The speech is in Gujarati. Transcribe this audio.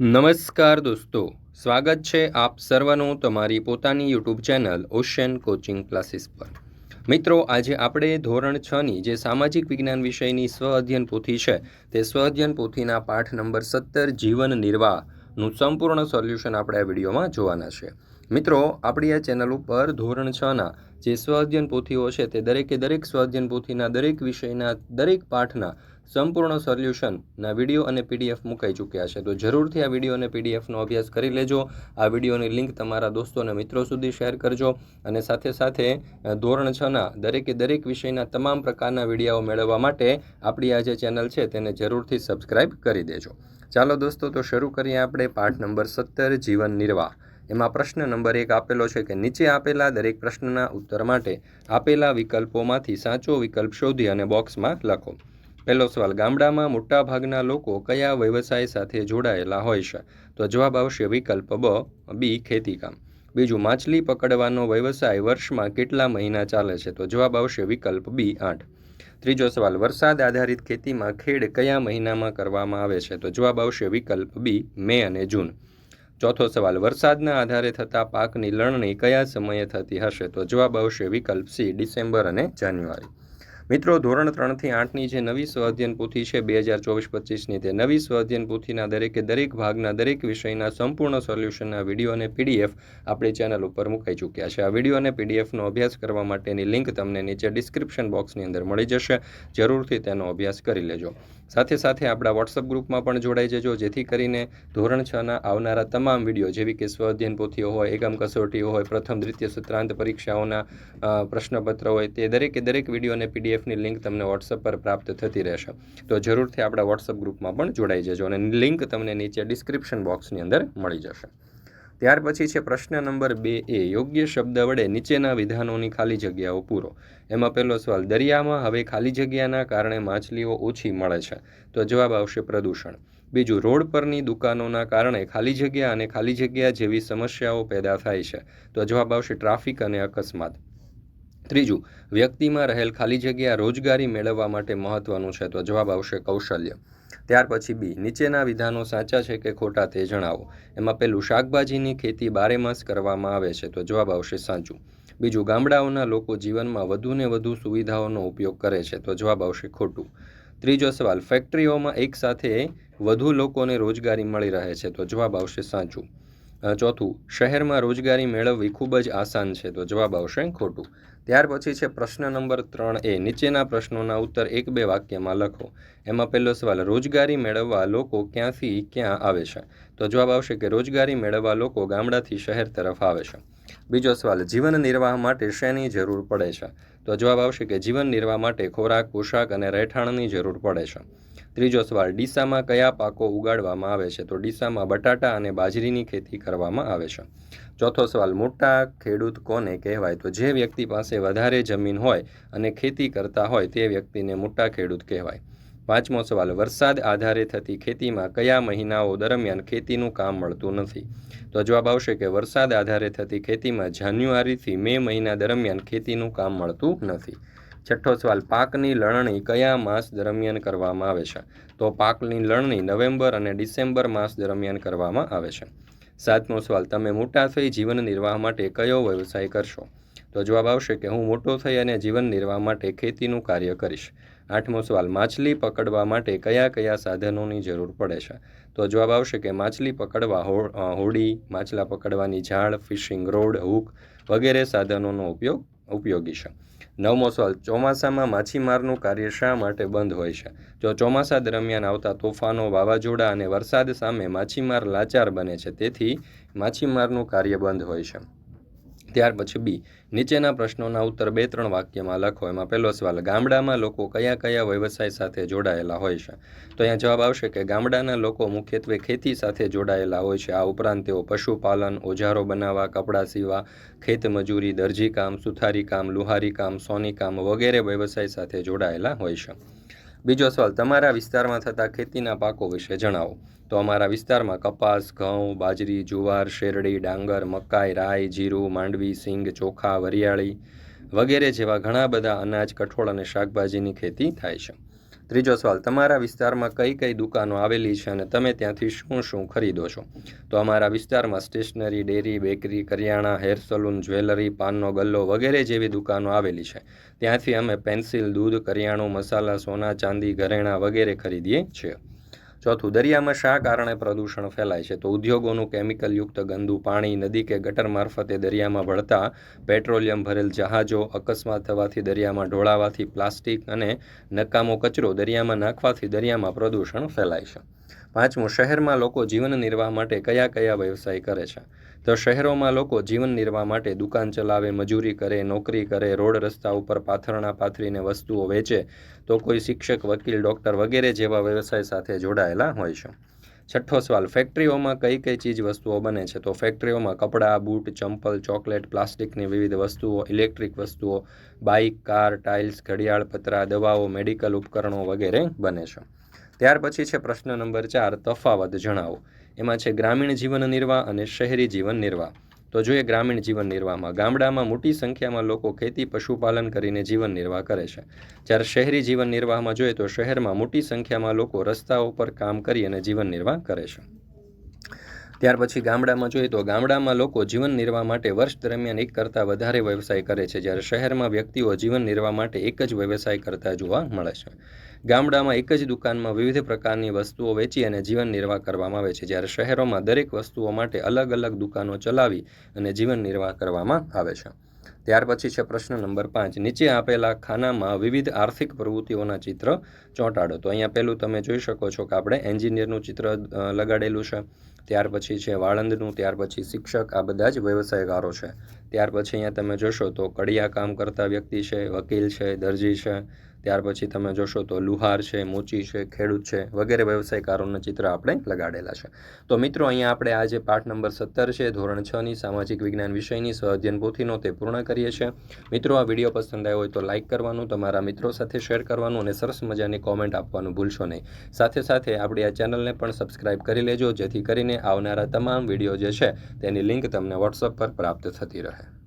નમસ્કાર દોસ્તો, સ્વાગત છે આપ સર્વનું તમારી પોતાની YouTube channel Ocean coaching classes પર. મિત્રો, આજે આપણે ધોરણ છની જે સામાજિક વિજ્ઞાન વિષયની સ્વ અધ્યયન પોથી છે, તે સ્વ અધ્યયન પોથીના પાઠ નંબર સત્તર, જીવન નિર્વાહનું સંપૂર્ણ સોલ્યુશન આપણે આ વિડીયોમાં જોવાના છે. મિત્રો, આપણી આ ચેનલ ઉપર ધોરણ છના જે સ્વ અધ્યયન પોથીઓ છે, તે દરેકે દરેક સ્વ અધ્યયન પોથીના દરેક વિષયના દરેક પાઠના સંપૂર્ણ સોલ્યુશનના વીડિયો અને પીડીએફ મુકાઈ ચૂક્યા છે. તો જરૂરથી આ વીડિયો અને પીડીએફનો અભ્યાસ કરી લેજો. આ વિડીયોની લિંક તમારા દોસ્તો અને મિત્રો સુધી શેર કરજો અને સાથે સાથે ધોરણ છના દરેકે દરેક વિષયના તમામ પ્રકારના વીડિયો મેળવવા માટે આપણી આ જે ચેનલ છે તેને જરૂરથી સબસ્ક્રાઇબ કરી દેજો. ચાલો દોસ્તો, તો શરૂ કરીએ આપણે પાઠ નંબર સત્તર, જીવન નિર્વાહ. એમાં પ્રશ્ન નંબર એક આપેલો છે કે નીચે આપેલા દરેક પ્રશ્નના ઉત્તર માટે આપેલા વિકલ્પોમાંથી સાચો વિકલ્પ શોધી અને બોક્સમાં લખો. પહેલો સવાલ, ગામડામાં મોટાભાગના લોકો કયા વ્યવસાય સાથે જોડાયેલા હોય છે? તો જવાબ આવશે વિકલ્પ બ, બી, ખેતીકામ. બીજું, માછલી પકડવાનો વ્યવસાય વર્ષમાં કેટલા મહિના ચાલે છે? તો જવાબ આવશે વિકલ્પ બી, આઠ. ત્રીજો સવાલ, વરસાદ આધારિત ખેતીમાં ખેડ કયા મહિનામાં કરવામાં આવે છે? તો જવાબ આવશે વિકલ્પ બી, મે અને જૂન. ચોથો સવાલ, વરસાદના આધારે થતા પાકની લણણી કયા સમયે થતી હશે? તો જવાબ આવશે વિકલ્પ સી, ડિસેમ્બર અને જાન્યુઆરી. મિત્રો, ધોરણ ત્રણથી આઠની જે નવી સ્વ અધ્યયન પોથી છે, બે હજાર ચોવીસ પચીસની તે નવી સ્વ અધ્યયન પોથીના દરેકે દરેક ભાગના દરેક વિષયના સંપૂર્ણ સોલ્યુશનના વીડિયો અને પીડીએફ આપણી ચેનલ ઉપર મુકાઈ ચૂક્યા છે. આ વીડિયો અને પીડીએફનો અભ્યાસ કરવા માટેની લિંક તમને નીચે ડિસ્ક્રિપ્શન બોક્સની અંદર મળી જશે. જરૂરથી તેનો અભ્યાસ કરી લેજો. સાથે સાથે આપણા વોટ્સઅપ ગ્રુપમાં પણ જોડાઈ જજો, જેથી કરીને ધોરણ છના આવનારા તમામ વીડિયો, જેવી કે સ્વ અધ્યયન પોથીઓ હોય, એકમ કસોટીઓ હોય, પ્રથમ, દ્વિતીય, સત્રાંત પરીક્ષાઓના પ્રશ્નપત્ર હોય, તે દરેકે દરેક વીડિયો અને પીડીએફની લિંક તમને વોટ્સઅપ પર પ્રાપ્ત થતી રહેશે. તો જરૂરથી આપણા વોટ્સઅપ ગ્રુપમાં પણ જોડાઈ જજો અને લિંક તમને નીચે ડિસ્ક્રિપ્શન બોક્સની અંદર મળી જશે. ત્યાર પછી છે પ્રશ્ન નંબર બે એ, યોગ્ય શબ્દ વડે નીચેના વિધાનોની ખાલી જગ્યાઓ પૂરો. એમાં પહેલો સવાલ, દરિયામાં હવે ખાલી જગ્યાના કારણે માછલીઓ ઓછી મળે છે? તો જવાબ આવશે પ્રદૂષણ. બીજું, રોડ પરની દુકાનોના કારણે ખાલી જગ્યા અને ખાલી જગ્યા જેવી સમસ્યાઓ પેદા થાય છે? તો જવાબ આવશે ટ્રાફિક અને અકસ્માત. ત્રીજું, વ્યક્તિમાં રહેલ ખાલી જગ્યા રોજગારી મેળવવા માટે મહત્વનું છે? તો જવાબ આવશે કૌશલ્ય. ત્યાર પછી બી. નીચેના વિધાનો સાચા છે કે ખોટા તે જણાવો. એમાં પહેલું શાકભાજીની ખેતી બારેમાસ કરવામાં આવે છે તો જવાબ આવશે સાચું. બીજું, ગામડાઓના લોકો જીવનમાં વધુને વધુ સુવિધાઓનો ઉપયોગ કરે છે તો જવાબ આવશે ખોટું. ત્રીજો સવાલ, ફેક્ટરીઓમાં એકસાથે વધુ લોકોને રોજગારી મળી રહે છે તો જવાબ આવશે સાચું. ચોથું, શહેરમાં રોજગારી મેળવવી ખૂબ જ આસાન છે. તો જવાબ આવશે ખોટું. ત્યાર પછી છે પ્રશ્ન નંબર ત્રણ એ, નીચેના પ્રશ્નોના ઉત્તર એક બે વાક્યમાં લખો. એમાં પહેલો સવાલ, રોજગારી મેળવવા લોકો ક્યાંથી ક્યાં આવે છે? તો જવાબ આવશે કે રોજગારી મેળવવા લોકો ગામડાથી શહેર તરફ આવે છે. બીજો સવાલ, જીવન નિર્વાહ માટે શેની જરૂર પડે છે? તો જવાબ આવશે કે જીવન નિર્વાહ માટે ખોરાક, પોશાક અને રહેઠાણની જરૂર પડે છે. ત્રીજો સવાલ, ડીસામાં કયા પાકો ઉગાડવામાં આવે છે? તો ડીસામાં બટાટા અને બાજરીની ખેતી કરવામાં આવે છે. ચોથો સવાલ, મોટા ખેડૂત કોને કહેવાય? તો જે વ્યક્તિ પાસે વધારે જમીન હોય અને ખેતી કરતા હોય તે વ્યક્તિને મોટા ખેડૂત કહેવાય. પાંચમો સવાલ, વરસાદ આધારે થતી ખેતીમાં કયા મહિનાઓ દરમિયાન ખેતીનું કામ મળતું નથી? તો જવાબ આવશે કે વરસાદ આધારે થતી ખેતીમાં જાન્યુઆરીથી મે મહિના દરમિયાન ખેતીનું કામ મળતું નથી. છઠ્ઠો સવાલ, પાકની લણણી કયા માસ દરમિયાન કરવામાં આવે છે? તો પાકની લણણી નવેમ્બર અને ડિસેમ્બર માસ દરમિયાન કરવામાં આવે છે. સાતમો સવાલ, તમે મોટા થઈ જીવન નિર્વાહ માટે કયો વ્યવસાય કરશો? તો જવાબ આવશે કે હું મોટો થઈ અને જીવન નિર્વાહ માટે ખેતીનું કાર્ય કરીશ. આઠમો સવાલ, માછલી પકડવા માટે કયા કયા સાધનોની જરૂર પડે છે? તો જવાબ આવશે કે માછલી પકડવા હોડી, માછલા પકડવાની ઝાડ, ફિશિંગ રોડ, હૂક વગેરે સાધનોનો ઉપયોગ ઉપયોગી છે. નવમો સવાલ, ચોમાસામાં માછીમારનું કાર્ય શા માટે બંધ હોય છે? જો ચોમાસા દરમિયાન આવતા તોફાનો, વાવાઝોડા અને વરસાદ સામે માછીમાર લાચાર બને છે, તેથી માછીમારનું કાર્ય બંધ હોય છે. ત્યાર પછી બી નીચેના પ્રશ્નોના ઉત્તર બે ત્રણ વાક્યમાં લખો. એમાં પહેલો સવાલ, ગામડામાં લોકો કયા કયા વ્યવસાય સાથે જોડાયેલા હોય છે? તો અહીંયા જવાબ આવશે કે ગામડાના લોકો મુખ્યત્વે ખેતી સાથે જોડાયેલા હોય છે. આ ઉપરાંત તેઓ પશુપાલન, ઓજારો બનાવવા, કપડાં સીવવા ખેતમજૂરી દરજીકામ સુથારીકામ લુહારીકામ સોનીકામ વગેરે વ્યવસાય સાથે જોડાયેલા હોય છે. બીજો સવાલ, તમારા વિસ્તારમાં થતા ખેતીના પાકો વિશે જણાવો. તો અમારા વિસ્તારમાં કપાસ, ઘઉં, બાજરી, જુવાર, શેરડી, ડાંગર, મકાઈ, રાઈ, જીરું, માંડવી, સિંગ, ચોખા, વરિયાળી વગેરે જેવા ઘણા બધા અનાજ, કઠોળ અને શાકભાજીની ખેતી થાય છે. ત્રીજો સવાલ, તમારા વિસ્તારમાં કઈ કઈ દુકાનો આવેલી છે અને તમે ત્યાંથી શું શું ખરીદો છો? તો અમારા વિસ્તારમાં સ્ટેશનરી, ડેરી, બેકરી, કરિયાણા, હેર સલૂન, જ્વેલરી, પાનનો ગલ્લો વગેરે જેવી દુકાનો આવેલી છે. ત્યાંથી અમે પેન્સિલ, દૂધ, કરિયાણું, મસાલા, સોના, ચાંદી, ઘરેણાં વગેરે ખરીદીએ છીએ. ચોથું, દરિયામાં શા કારણે પ્રદૂષણ ફેલાય છે. તો ઉદ્યોગોનું કેમિકલયુક્ત ગંદુ પાણી નદી કે ગટર મારફતે દરિયામાં ભળતા પેટ્રોલિયમ ભરેલ જહાજો અકસ્માત થવાથી દરિયામાં ઢોળાવાથી પ્લાસ્ટિક અને નકામો કચરો દરિયામાં નાખવાથી દરિયામાં પ્રદૂષણ ફેલાય છે. પાંચમું, શહેરમાં લોકો જીવન નિર્વાહ માટે કયા કયા વ્યવસાય કરે છે? તો શહેરોમાં લોકો જીવન નિર્વાહ માટે દુકાન ચલાવે, મજૂરી કરે, નોકરી કરે, રોડ રસ્તા ઉપર પાથરણા પાથરીને વસ્તુઓ વેચે. તો કોઈ શિક્ષક, વકીલ, ડૉક્ટર વગેરે જેવા વ્યવસાય સાથે જોડાયેલા હોય છે. છઠ્ઠો સવાલ, ફેક્ટરીઓમાં કઈ કઈ ચીજ વસ્તુઓ બને છે? તો ફેક્ટરીઓમાં કપડાં, બૂટ, ચંપલ, ચોકલેટ, પ્લાસ્ટિકની વિવિધ વસ્તુઓ, ઇલેક્ટ્રિક વસ્તુઓ, બાઇક, કાર, ટાઇલ્સ ઘડિયાળ પતરા દવાઓ, મેડિકલ ઉપકરણો વગેરે બને છે. ત્યાર પછી છે પ્રશ્ન નંબર ચાર, તફાવત જણાવો. એમાં છે ગ્રામીણ જીવન નિર્વાહ અને શહેરી જીવન નિર્વાહ. તો જોઈએ ગ્રામીણ જીવન નિર્વાહમાં, ગામડામાં મોટી સંખ્યામાં લોકો ખેતી, પશુપાલન કરીને જીવન નિર્વાહ કરે છે. જ્યારે શહેરી જીવન નિર્વાહમાં જોઈએ તો શહેરમાં મોટી સંખ્યામાં લોકો રસ્તાઓ પર કામ કરી અને જીવન નિર્વાહ કરે છે. ત્યાર પછી ગામડામાં જોઈએ તો ગામડામાં લોકો જીવન નિર્વાહ માટે વર્ષ દરમિયાન એક કરતાં વધારે વ્યવસાય કરે છે. જ્યારે શહેરમાં વ્યક્તિઓ જીવન નિર્વાહ માટે એક જ વ્યવસાય કરતા જોવા મળે છે. ગામડામાં એક જ દુકાનમાં વિવિધ પ્રકારની વસ્તુઓ વેચી અને જીવન નિર્વાહ કરવામાં આવે છે. જ્યારે શહેરોમાં દરેક વસ્તુઓ માટે અલગ અલગ દુકાનો ચલાવી અને જીવન નિર્વાહ કરવામાં આવે છે. ત્યાર પછી છે પ્રશ્ન નંબર પાંચ. નીચે આપેલા ખાનામાં વિવિધ આર્થિક પ્રવૃત્તિઓના ચિત્ર ચોંટાડો. તો અહીંયા પહેલું તમે જોઈ શકો છો કે આપણે એન્જિનિયરનું ચિત્ર લગાડેલું છે. ત્યાર પછી છે વાળંદનું, ત્યાર પછી શિક્ષક, આ બધા જ વ્યવસાયકારો છે. ત્યાર પછી અહીંયા તમે જોશો તો કડિયા કામ કરતા વ્યક્તિ છે, વકીલ છે, દરજી છે ત્યાર પછી તમે જોશો તો લુહાર છે, મોચી છે, ખેડૂત છે, વગેરે વ્યવસાયકારોના ચિત્ર આપણે લગાડેલા છે. તો મિત્રો, અહીંયા આપણે આજે પાઠ નંબર સત્તર છે, ધોરણ છ ની સામાજિક વિજ્ઞાન વિષયની સ્વઅધ્યયન પોથીનો તે પૂર્ણ કરીએ છીએ. મિત્રો, આ વીડિયો પસંદ આવ્યો હોય તો લાઇક કરવાનું, તમારા મિત્રો સાથે શેર કરવાનું અને સરસ મજાની કોમેન્ટ આપવાનું ભૂલશો નહીં. સાથે સાથે આપણી આ ચેનલને પણ સબસ્ક્રાઇબ કરી લેજો, જેથી કરીને આવનારા તમામ વીડિયો જે છે, તેની લિંક તમને વોટ્સઅપ પર પ્રાપ્ત થતી રહે.